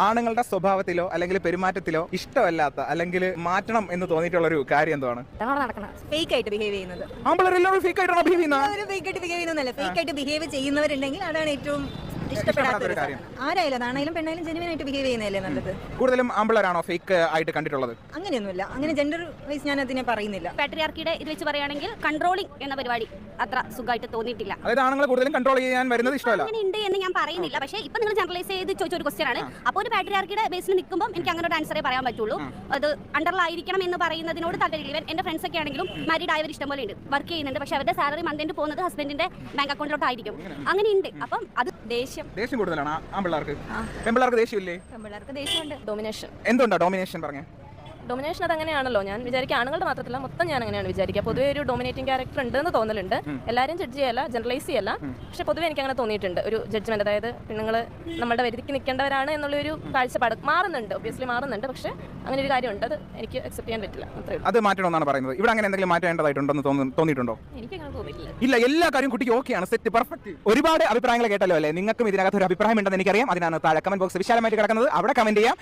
ആണുങ്ങളുടെ സ്വഭാവത്തിലോ അല്ലെങ്കിൽ പെരുമാറ്റത്തിലോ ഇഷ്ടമല്ലാത്ത അല്ലെങ്കിൽ മാറ്റണം എന്ന് തോന്നിയിട്ടുള്ള ഒരു കാര്യം എന്താണ് നടക്കണം ഫേക്ക് ആയിട്ട് ബിഹേവ് ചെയ്യുന്നത് ഫേക്ക് ആയിട്ടാണ് ബിഹേവ് ചെയ്യുന്നത് ഫേക്ക് ആയിട്ട് ബിഹേവ് ചെയ്യുന്നതല്ല ഫേക്ക് ആയിട്ട് ബിഹേവ് ചെയ്യുന്നവരുണ്ടെങ്കിൽ അതാണ് ഏറ്റവും ഇഷ്ടപ്പെടാത്ത ഒരു കാര്യം. ആരായാലും അതാണേലും പെണ്ണായാലും ജെനുവിൻ ആയിട്ട് ബിഹേവ് ചെയ്യുന്നതല്ലേ നല്ലത്? കൂടുതലും ആമ്പിളരാണോ ഫേക്ക് ആയിട്ട് കണ്ടിട്ടുള്ളത്? അങ്ങനെയൊന്നുമില്ല. അങ്ങനെ ജെൻഡർ വൈസ് ഞാൻ അതിനെ പറയുന്നില്ല. പാട്രിയാർക്കിയുടെ ഇത് വെച്ച് പറയുകയാണെങ്കിൽ കൺട്രോളിംഗ് എന്ന പരിപാടി അത്ര സുഖമായിട്ട് തോന്നിയിട്ടില്ല. അതായത് ആണുങ്ങൾ കൂടുതലും കൺട്രോൾ ചെയ്യാൻ വരുന്നത് ഇഷ്ടമല്ല. അങ്ങനെ ഉണ്ട് എന്ന് ഞാൻ പറയുന്നില്ല. പക്ഷേ ഇപ്പൊ നിങ്ങൾ ജനറലൈസ് ചെയ്ത് ചോദിച്ച ഒരു ക്വസ്റ്റ്യൻ ആണ്. അപ്പോൾ ഒരു പാട്രിയാർക്കിയുടെ ബേസിൽ നിൽക്കുമ്പോൾ എനിക്ക് അങ്ങനെ ഒരു ആൻസറേ പറയാൻ പറ്റുള്ളൂ. അത് അണ്ടറിലായിരിക്കണം എന്ന് പറയുന്നതിനോട് താല്പര്യമില്ല ഇവൻ എന്റെ ഫ്രണ്ട്സ് ഒക്കെ ആണെങ്കിലും മാരീഡ് ആയവർ ഇഷ്ടംപോലെ ഉണ്ട്. വർക്ക് ചെയ്യുന്നുണ്ട്. പക്ഷേ അവരുടെ സാലറി മന്ത് പോകുന്നത് ഹസ്ബൻഡിന്റെ ബാങ്ക് അക്കൗണ്ടിലോട്ടായിരിക്കും അങ്ങനെ. ഉണ്ട്. അപ്പം അത് ദേഷ്യം. ദേഷ്യം കൂടുതലാണ് ആ- പിള്ളേർക്ക് പെൺപിള്ളേർക്ക് ദേഷ്യമില്ലേ പിള്ളേർക്ക് ദേഷ്യമുണ്ട് ഡോമിനേഷൻ എന്തുണ്ടോ ഡോമിനേഷൻ പറഞ്ഞേ? ഡൊമിനേഷൻ അത് അങ്ങനെയാണല്ലോ ഞാൻ വിചാരിക്കുക ആണുങ്ങളുടെ മാത്രമല്ല മൊത്തം ഞാൻ അങ്ങനെയാണ് വിചാരിക്കുക. പൊതുവെ ഒരു ഡൊമിനേറ്റിംഗ് ക്യാരക്ടർ ഉണ്ട് എന്ന് തോന്നലുണ്ട് എല്ലാവരും ജഡ്ജ് ചെയ്യല്ല ജനറലൈസ് ചെയ്യല്ല. പക്ഷെ പൊതുവെ എനിക്ക് അങ്ങനെ തോന്നിയിട്ടുണ്ട്. ഒരു ജഡ്ജ്മെന്റ് അതായത് പെണ്ണുങ്ങൾ നമ്മുടെ വരുതിക്ക് നിൽക്കേണ്ടവരാണ് എന്നുള്ളൊരു കാഴ്ചപ്പാട് മാറുന്നുണ്ട്. ഒബിയസ്ലി മാറുന്നുണ്ട്. പക്ഷെ അങ്ങനെ ഒരു കാര്യമുണ്ട്. അത് എനിക്ക് അക്സെപ്റ്റ് ചെയ്യാൻ പറ്റില്ല. അത് മാറ്റണമെന്നാണ് പറയുന്നത്. ഇവിടെ അങ്ങനെ എന്തെങ്കിലും മാറ്റേണ്ടതായിട്ടുണ്ടെന്ന് തോന്നു- തോന്നിയിട്ടുണ്ടോ? എനിക്ക് അങ്ങനെ തോന്നിയിട്ടില്ല. ഇല്ല എല്ലാ കാര്യം കുട്ടിക്ക് ഓക്കെയാണ് സെറ്റ് പെർഫെക്റ്റ് ഒരുപാട് അഭിപ്രായങ്ങൾ കേട്ടല്ലോ അല്ലേ? നിങ്ങൾക്കും ഇതിനകത്ത് ഒരു അഭിപ്രായം ഉണ്ടെന്ന് എനിക്കറിയാം. അതിനാണ് താഴെ കമന്റ് ബോക്സ് വിശാലമായിട്ട് കിടക്കുന്നത്. അവിടെ കമന്റ് ചെയ്യാം.